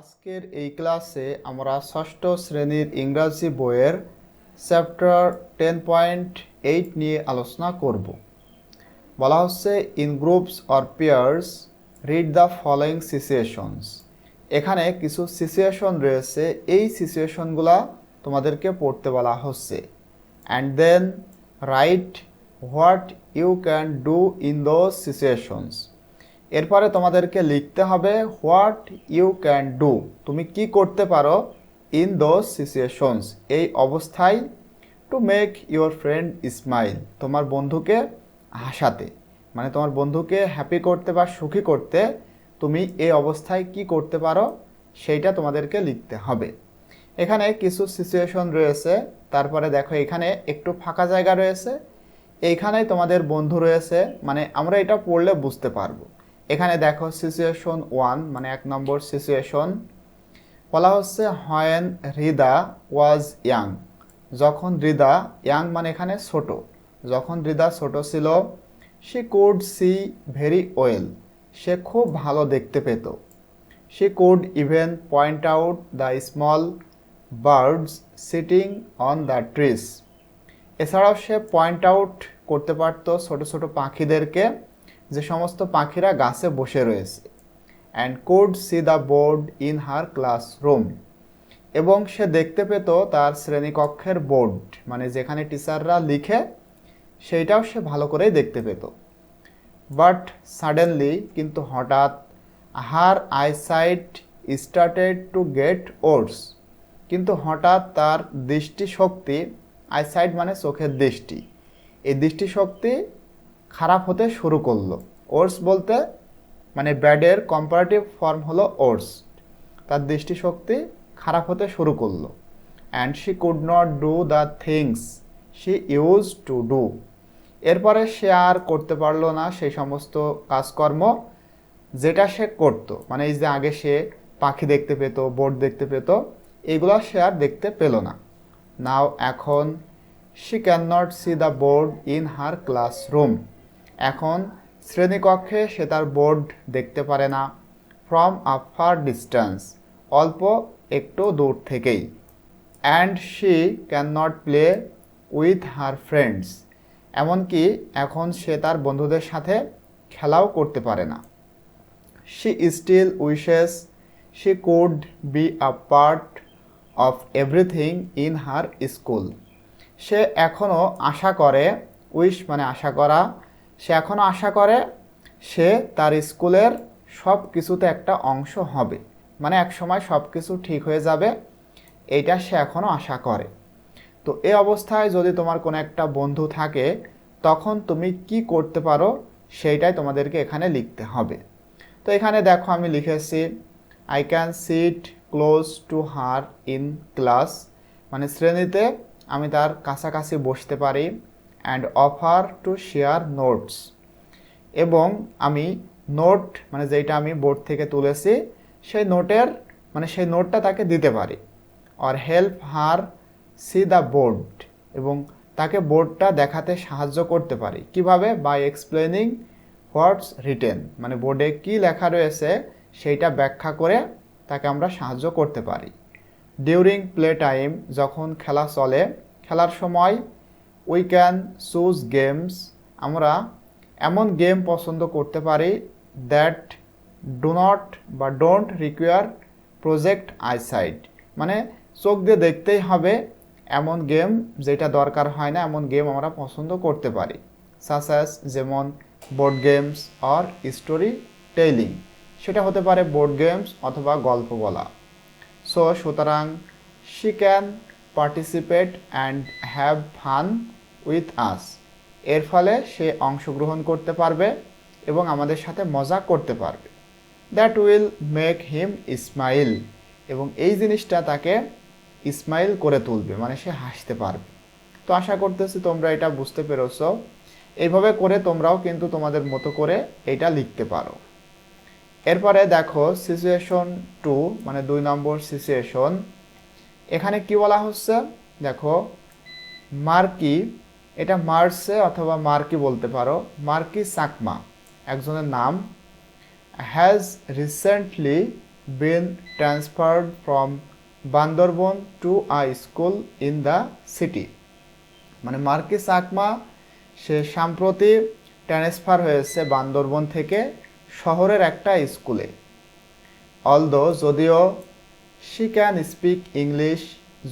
আজকের এই ক্লাসে আমরা ষষ্ঠ শ্রেণির ইংরাজি বইয়ের চ্যাপ্টার টেন পয়েন্ট এইট নিয়ে আলোচনা করব। বলা হচ্ছে in groups or pairs read the following situations এখানে কিছু সিচুয়েশন রয়েছে। এই সিচুয়েশনগুলা তোমাদেরকে পড়তে বলা হচ্ছে। And then write what you can do in those situations এরপরে তোমাদেরকে লিখতে হবে হোয়াট ইউ ক্যান ডু। তুমি কি করতে পারো ইন দোজ সিচুয়েশনস? এই অবস্থায় to make your friend smile. তোমার বন্ধুকে হাসাতে। মানে তোমার বন্ধুকে হ্যাপি করতে বা সুখী করতে তুমি এই অবস্থায় কি করতে পারো সেইটা তোমাদেরকে লিখতে হবে। এখানে কিছু সিচুয়েশন রয়েছে। তারপরে দেখো এখানে একটু ফাঁকা জায়গা রয়েছে। এইখানেই তোমাদের বন্ধু রয়েছে। মানে আমরা এটা পড়লে বুঝতে পারব। এখানে দেখো সিচুয়েশন ওয়ান মানে এক নম্বর সিচুয়েশন বলা হচ্ছে হয়েন হৃদা ওয়াজ ইয়াং যখন হৃদা ইয়াং মানে এখানে ছোট। যখন হৃদা ছোট ছিল সে কোড সি ভেরি ওয়েল সে খুব ভালো দেখতে পেত। সে could even point out the small birds sitting on the trees এছাড়াও সে পয়েন্ট আউট করতে পারত ছোট ছোট পাখিদেরকে। যে সমস্ত পাখিরা গাছে বসে রয়েছে and could see the board in her classroom এবং সে দেখতে পেত তার শ্রেণীকক্ষের বোর্ড মানে যেখানে টিচাররা লিখে সেইটাও সে ভালো করেই দেখতে পেত। বাট সাডেনলি কিন্তু হঠাৎ her eyesight started to get worse কিন্তু হঠাৎ তার দৃষ্টিশক্তি আইসাইট মানে চোখের দৃষ্টি, এই দৃষ্টিশক্তি খারাপ হতে শুরু করল। ওর্স বলতে মানে ব্যাডের কম্পারেটিভ ফর্ম হলো ওর্স তার দৃষ্টিশক্তি খারাপ হতে শুরু করল। And she could not do the things she use to do এরপরে সে আর করতে পারল না সেই সমস্ত কাজকর্ম যেটা সে করতো। মানে এই যে আগে সে পাখি দেখতে পেত বোর্ড দেখতে পেত, এগুলো সে আর দেখতে পেল না। নাও এখন she can not see the board in her classroom এখন শ্রেণীকক্ষে সে তার বোর্ড দেখতে পারে না। ফ্রম আ ফার ডিস্টেন্স অল্প একটু দূর থেকেই। And she can not play with her friends এমনকি এখন সে তার বন্ধুদের সাথে খেলাও করতে পারে না। She still wishes she could be a part of everything in her school সে এখনও আশা করে উইশ মানে আশা করা সে এখনও আশা করে সে তার স্কুলের সব কিছুতে একটা অংশ হবে। মানে এক সময় সব কিছু ঠিক হয়ে যাবে, এইটা সে এখনও আশা করে। তো এই অবস্থায় যদি তোমার কোনো একটা বন্ধু থাকে, তখন তুমি কি করতে পারো সেইটাই তোমাদেরকে এখানে লিখতে হবে। তো এখানে দেখো আমি লিখেছি I can sit close to her in class মানে শ্রেণীতে আমি তার কাছাকাছি বসতে পারি। And offer to share notes এবং আমি নোট মানে যেটা আমি বোর্ড থেকে তুলেছি, সেই নোটের মানে সেই নোটটা তাকে দিতে পারি। Or help her see the board এবং তাকে বোর্ডটা দেখাতে সাহায্য করতে পারি। কীভাবে? বাই এক্সপ্লেনিং হোয়াটস রিটেন মানে বোর্ডে কি লেখা রয়েছে, সেইটা ব্যাখ্যা করে তাকে আমরা সাহায্য করতে পারি। ডিউরিং প্লে টাইম যখন খেলা চলে, খেলার সময় উই ক্যান চুজ গেমস আমরা এমন গেম পছন্দ করতে পারি দ্যাট ডো নট বা ডোন্ট রিকোয়ার প্রজেক্ট আইসাইট মানে চোখ দিয়ে দেখতেই হবে এমন গেম যেটা দরকার হয় না, এমন গেম আমরা পছন্দ করতে পারি সাসাস যেমন বোর্ড গেমস আর স্টোরি টেইলিং সেটা হতে পারে বোর্ড গেমস অথবা গল্প বলা। সো সুতরাং she can participate and have fun with us এর ফলে সে অংশগ্রহণ করতে পারবে এবং আমাদের সাথে মজা করতে পারবে। That will make him smile এবং এই জিনিসটা তাকে ইসমাইল করে তুলবে মানে সে হাসতে পারবে। তো আশা করতেছি তোমরা এটা বুঝতে পেরেছ। এইভাবে করে তোমরাও কিন্তু তোমাদের মতো করে এটা লিখতে পারো। এরপরে দেখো সিচুয়েশন টু মানে দুই নম্বর সিচুয়েশন এখানে কি বলা হচ্ছে? দেখো, মার্কি, এটা মার্সে অথবা মার্কি বলতে পারো। মার্কি সাকমা, একজনের নাম। Has recently been transferred from Bandarban to a school in the city মানে মার্কি সাকমা, সে সাম্প্রতি ট্রান্সফার হয়েছে বান্দরবন থেকে শহরের একটা স্কুলে অলদো যদিও শি ক্যান স্পিক ইংলিশ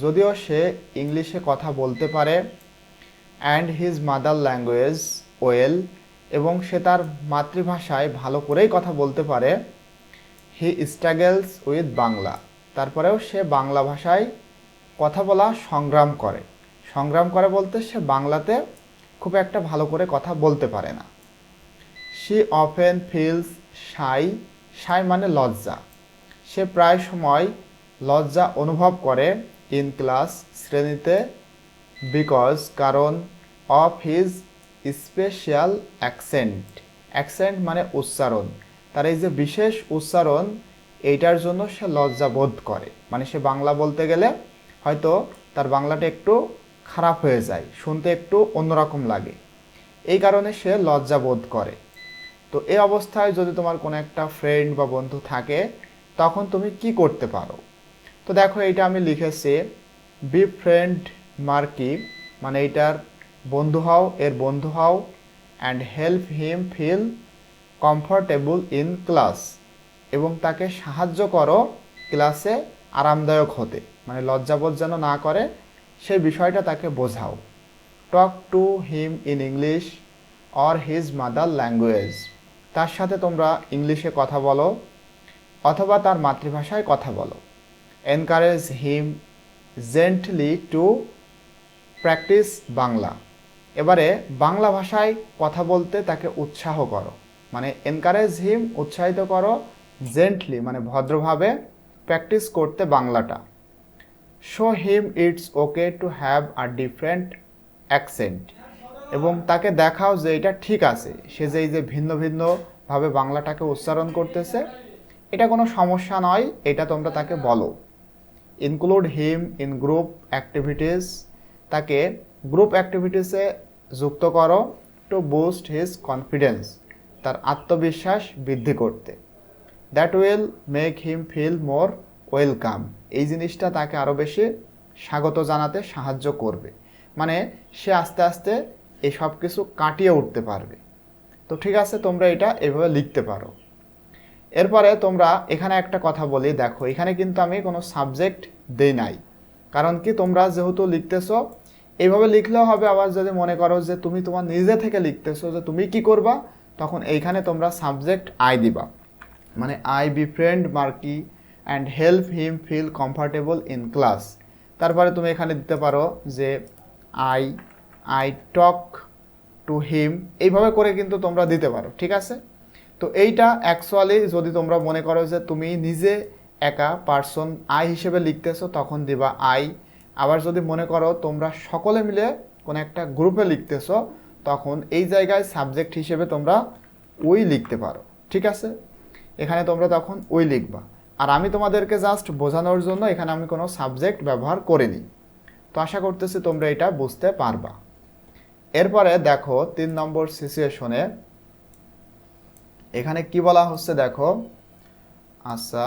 যদিও সে ইংলিশে কথা বলতে পারে and his mother language well এবং সে তার মাতৃভাষায় ভালো করেই কথা বলতে পারে। হি স্ট্রাগলস উইথ বাংলা তারপরেও সে বাংলা ভাষায় কথা বলা সংগ্রাম করে। সংগ্রাম করে বলতে সে বাংলাতে খুব একটা ভালো করে কথা বলতে পারে না। শি অফেন ফিলস সাই সাই মানে লজ্জা। সে প্রায় সময় লজ্জা অনুভব করে ইন ক্লাস শ্রেণীতে বিকজ কারণ of his special accent. Accent মানে উচ্চারণ। তার এই যে বিশেষ উচ্চারণ, এইটার জন্য সে লজ্জা বোধ করে। মানে সে বাংলা বলতে গেলে হয়তো তার বাংলাটা একটু খারাপ হয়ে যায়, শুনতে একটু অন্যরকম লাগে। এই কারণে সে লজ্জা বোধ করে। তো এই অবস্থায় যদি তোমার কোনো একটা ফ্রেন্ড বা বন্ধু থাকে, তখন তুমি কি করতে পারো? তো দেখো এইটা আমি লিখেছি বি ফ্রেন্ড মার্কি মানে এইটার বন্ধু হও, এর বন্ধু হও and help him feel comfortable in class এবং তাকে সাহায্য করো ক্লাসে আরামদায়ক হতে মানে লজ্জাবোধ যেন না করে, সেই বিষয়টা তাকে বোঝাও। Talk to him in English or his mother language তার সাথে তোমরা ইংলিশে কথা বলো, অথবা তার মাতৃভাষায় কথা বলো। Encourage him gently to practice Bangla এবারে বাংলা ভাষায় কথা বলতে তাকে উৎসাহ করো। মানে এনকারেজ হিম উৎসাহিত করো জেন্টলি মানে ভদ্রভাবে প্র্যাকটিস করতে বাংলাটা। Show him it's okay to have a different accent এবং তাকে দেখাও যে এটা ঠিক আছে। সে যে এই যে ভিন্ন ভিন্নভাবে বাংলাটাকে উচ্চারণ করতেছে, এটা কোনো সমস্যা নয়, এটা তোমরা তাকে বলো। Include him in group activities তাকে গ্রুপ অ্যাক্টিভিটিসে যুক্ত করো টু বুস্ট হিজ কনফিডেন্স তার আত্মবিশ্বাস বৃদ্ধি করতে। That will make him feel more welcome এই জিনিসটা তাকে আরও বেশি স্বাগত জানাতে সাহায্য করবে। মানে সে আস্তে আস্তে এই সব কিছু কাটিয়ে উঠতে পারবে। তো ঠিক আছে, তোমরা এটা এভাবে লিখতে পারো। এরপরে তোমরা এখানে একটা কথা বলি, দেখো, এখানে কিন্তু আমি কোনো সাবজেক্ট দেই নাই। কারণ কি, তোমরা যেহেতু লিখতেছো, এইভাবে লিখলেও হবে, আবার যদি মনে করো যে তুমি তোমার নিজে থেকে লিখতেছো যে তুমি কি করবা, তখন এইখানে তোমরা সাবজেক্ট আই দিবা। মানে I befriend Marki and help him feel comfortable in class তারপরে তুমি এখানে দিতে পারো যে I I talk to him এইভাবে করে কিন্তু তোমরা দিতে পারো, ঠিক আছে? তো এইটা অ্যাকচুয়ালি যদি তোমরা মনে করো যে তুমি নিজে একা পার্সন আই হিসেবে লিখতেছো, তখন দিবা আই আবার যদি মনে করো তোমরা সকলে মিলে কোনো একটা গ্রুপে লিখতেছো, তখন এই জায়গায় সাবজেক্ট হিসেবে তোমরা ওই লিখতে পারো। ঠিক আছে? এখানে তোমরা তখন ওই লিখবা। আর আমি তোমাদেরকে জাস্ট বোঝানোর জন্য এখানে আমি কোনো সাবজেক্ট ব্যবহার করিনি। তো আশা করতেছি তোমরা এটা বুঝতে পারবা। এরপরে দেখো তিন নম্বর সিচুয়েশনে এখানে কি বলা হচ্ছে দেখো? আচ্ছা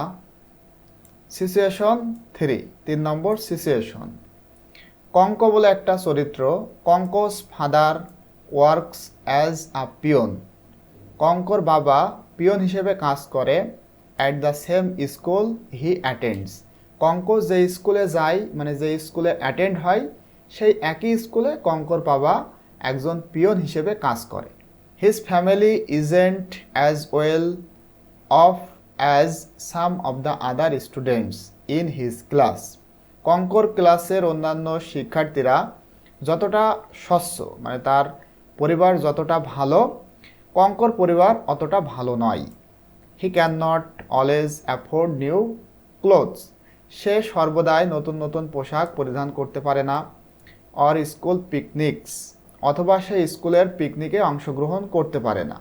সিচুয়েশন থ্রি তিন নম্বর সিচুয়েশন কঙ্ক বলে একটা চরিত্র, Kanko's father works as a peon কঙ্কর বাবা পিয়ন হিসেবে কাজ করে at the same school he attends কঙ্কর যে স্কুলে যায় মানে যে স্কুলে অ্যাটেন্ড হয়, সেই একই স্কুলে কঙ্কর বাবা একজন পিয়ন হিসেবে কাজ করে। His family isn't as well off as some of the other students in his class কঙ্কর ক্লাসের অন্যান্য শিক্ষার্থীরা যতটা স্বচ্ছ মানে তার পরিবার যতটা ভালো কঙ্কর পরিবার অতটা ভালো নয়। He can not always afford new clothes সে সর্বদাই নতুন নতুন পোশাক পরিধান করতে পারে না। অর স্কুল পিকনিকস অথবা সে স্কুলের পিকনিকে অংশগ্রহণ করতে পারে না।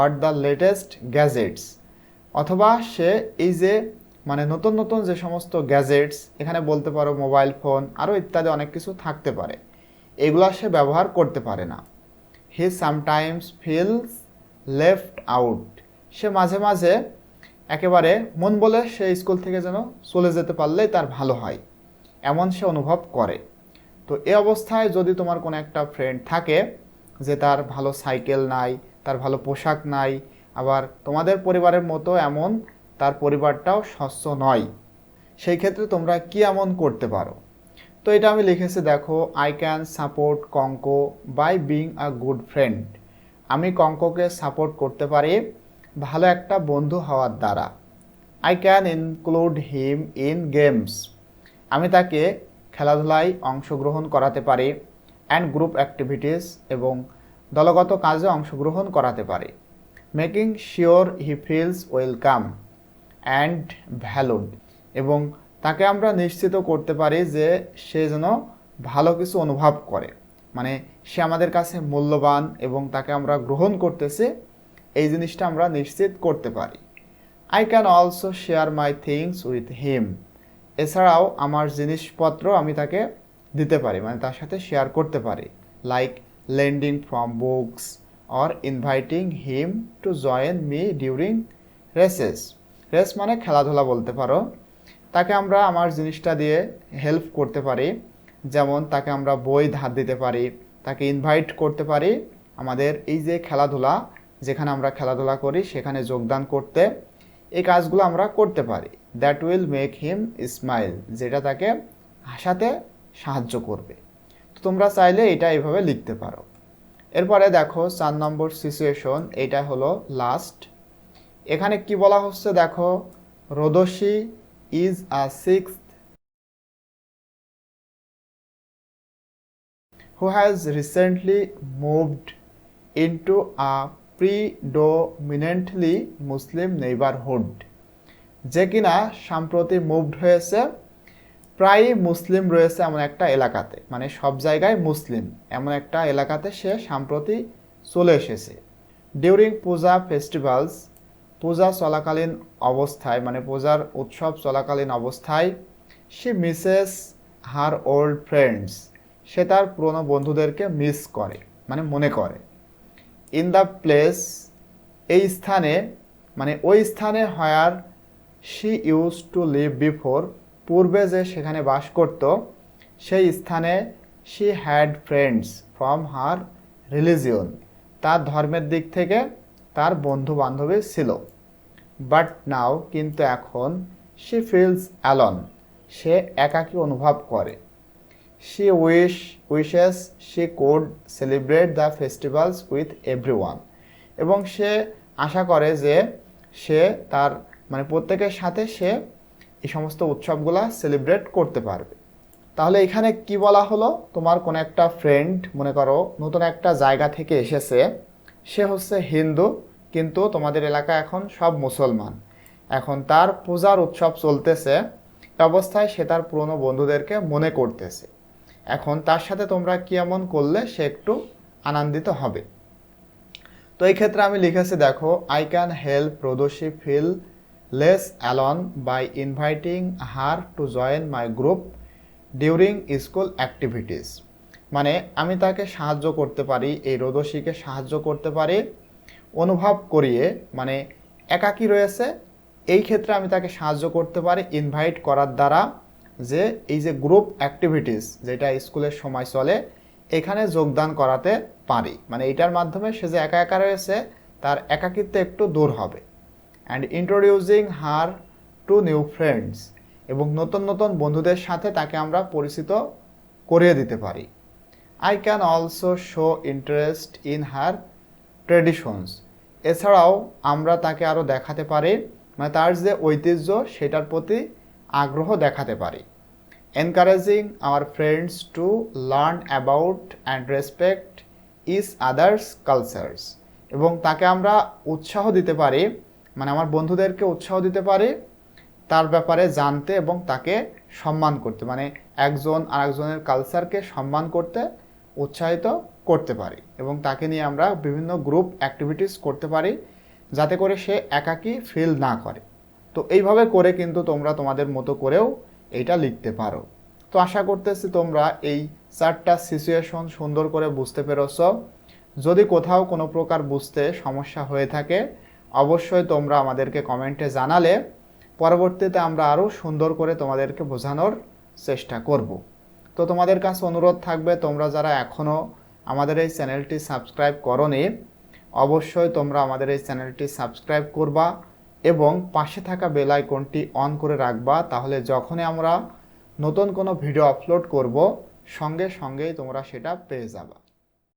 অর দ্য লেটেস্ট গ্যাজেটস অথবা সে এই যে মানে নতুন নতুন যে সমস্ত গ্যাজেটস এখানে বলতে পারো মোবাইল ফোন আরও ইত্যাদি অনেক কিছু থাকতে পারে। এগুলো সে ব্যবহার করতে পারে না। He sometimes feels left out সে মাঝে মাঝে একেবারে মন বলে সে স্কুল থেকে যেন চলে যেতে পারলেই তার ভালো হয়। এমন সে অনুভব করে। তো এ অবস্থায় যদি তোমার কোনো একটা ফ্রেন্ড থাকে যে তার ভালো সাইকেল নাই, তার ভালো পোশাক নাই, আবার তোমাদের পরিবারের মতো এমন তার পরিবারটাও স্বচ্ছ নয়, সেই ক্ষেত্রে তোমরা কি এমন করতে পারো? তো এটা আমি লিখেছি, দেখো I can support Kanko by being a good friend আমি কঙ্ককে সাপোর্ট করতে পারি ভালো একটা বন্ধু হওয়ার দ্বারা। I can include him in games আমি তাকে খেলাধুলায় অংশগ্রহণ করাতে পারে অ্যান্ড গ্রুপ অ্যাক্টিভিটিস এবং দলগত কাজে অংশগ্রহণ করাতে পারে। Making sure he feels welcome and valued এবং তাকে আমরা নিশ্চিত করতে পারি যে সে যেন ভালো কিছু অনুভব করে। মানে সে আমাদের কাছে মূল্যবান এবং তাকে আমরা গ্রহণ করতেছি, এই জিনিসটা আমরা নিশ্চিত করতে পারি। I can also share my things with him এছাড়াও আমার জিনিসপত্র আমি তাকে দিতে পারি মানে তার সাথে শেয়ার করতে পারি। Like lending from books or inviting him to join me during recess recess মানে খেলাধুলা বলতে পারো। তাকে আমরা আমার জিনিসটা দিয়ে হেল্প করতে পারি। যেমন তাকে আমরা বই ধার দিতে পারি, তাকে ইনভাইট করতে পারি আমাদের এই যে খেলাধুলা, যেখানে আমরা খেলাধুলা করি সেখানে যোগদান করতে। এই কাজগুলো আমরা করতে পারি। That will make him smile যেটা তাকে হাসাতে সাহায্য করবে। তো তোমরা চাইলে এটা এভাবে লিখতে পারো। এরপরে দেখো, চার নম্বর সিচুয়েশন এটা হলো লাস্ট এখানে কি বলা হচ্ছে দেখো, Rodoshi is a six who has recently moved into a predominantly Muslim neighborhood যে কিনা সম্প্রতি মুভড হয়েছে প্রায় মুসলিম রয়েছে এমন একটা এলাকাতে। মানে সব জায়গায় মুসলিম এমন একটা এলাকাতে সে সম্প্রতি চলে এসেছে। ডিউরিং পূজা ফেস্টিভ্যালস পূজা চলাকালীন অবস্থায় মানে পূজার উৎসব চলাকালীন অবস্থায়, সে মিসেস হার ওল্ড ফ্রেন্ডস সে তার পুরনো বন্ধুদেরকে মিস করে মানে মনে করে। ইন দ্য প্লেস এই স্থানে মানে ওই স্থানে where she use to live before পূর্বে যে সেখানে বাস করত, সেই স্থানে she had friends from her religion তার ধর্মের দিক থেকে তার বন্ধু বান্ধবী ছিল। বাট নাও কিন্তু এখন শি ফিলস অ্যালন সে একাকী অনুভব করে। She wish wishes she could celebrate the festivals with every এবং সে আশা করে যে সে তার মানে প্রত্যেকের সাথে সে এই সমস্ত উৎসবগুলা সেলিব্রেট করতে পারবে। তাহলে এখানে কি বলা হলো? তোমার কোনো একটা ফ্রেন্ড মনে করো, নতুন একটা জায়গা থেকে এসেছে, সে হচ্ছে হিন্দু, কিন্তু তোমাদের এলাকা এখন সব মুসলমান। এখন তার পূজার উৎসব চলতেছে অবস্থায় সে তার পুরনো বন্ধুদেরকে মনে করতেছে। এখন তার সাথে তোমরা কি এমন করলে, সে একটু আনন্দিত হবে। তো এই ক্ষেত্রে আমি লিখেছি, দেখো I can help Rodoshi feel less alone by inviting her to join my group during school activities মানে আমি তাকে সাহায্য করতে পারি, এই রোদসীকে সাহায্য করতে পারি, অনুভব করিয়ে মানে একাকী রয়েছে, এই ক্ষেত্রে আমি তাকে সাহায্য করতে পারি ইনভাইট করার দ্বারা যে এই যে গ্রুপ অ্যাক্টিভিটিস যেটা স্কুলের সময় চলে, এখানে যোগদান করাতে পারি। মানে এটার মাধ্যমে সে যে একা একা রয়েছে, তার একাকিত্ব একটু দূর হবে। And introducing her to new friends এবং নতুন নতুন বন্ধুদের সাথে তাকে আমরা পরিচিত করিয়ে দিতে পারি। I can also show interest in her traditions এছাড়াও আমরা তাকে আরও দেখাতে পারি মানে তার যে ঐতিহ্য সেটার প্রতি আগ্রহ দেখাতে পারি। Encouraging our friends to learn about and respect is others cultures এবং তাকে আমরা উৎসাহ দিতে পারি মানে আমার বন্ধুদেরকে উৎসাহ দিতে পারি, তার ব্যাপারে জানতে এবং তাকে সম্মান করতে। মানে একজন আরেকজনের কালচারকে সম্মান করতে, উৎসাহিত করতে পারি এবং তাকে নিয়ে আমরা বিভিন্ন গ্রুপ অ্যাক্টিভিটিস করতে পারি, যাতে করে সে একাকী ফিল না করে। তো এইভাবে করে কিন্তু তোমরা তোমাদের মতো করেও এটা লিখতে পারো। তো আশা করতেছি তোমরা এই চারটা সিচুয়েশন সুন্দর করে বুঝতে পেরেছ। যদি কোথাও কোনো প্রকার বুঝতে সমস্যা হয়ে থাকে অবশ্যই তোমরা আমাদেরকে কমেন্টে জানালে। পরবর্তীতে আমরা আরও সুন্দর করে তোমাদেরকে বোঝানোর চেষ্টা করব। তো তোমাদের কাছে অনুরোধ থাকবে, তোমরা যারা এখনও আমাদের এই চ্যানেলটি সাবস্ক্রাইব করনি, অবশ্যই তোমরা আমাদের এই চ্যানেলটি সাবস্ক্রাইব করবা এবং পাশে থাকা বেল আইকনটি অন করে রাখবা, তাহলে যখনই আমরা নতুন কোনো ভিডিও আপলোড করব, সঙ্গে সঙ্গেই তোমরা সেটা পেয়ে যাবা।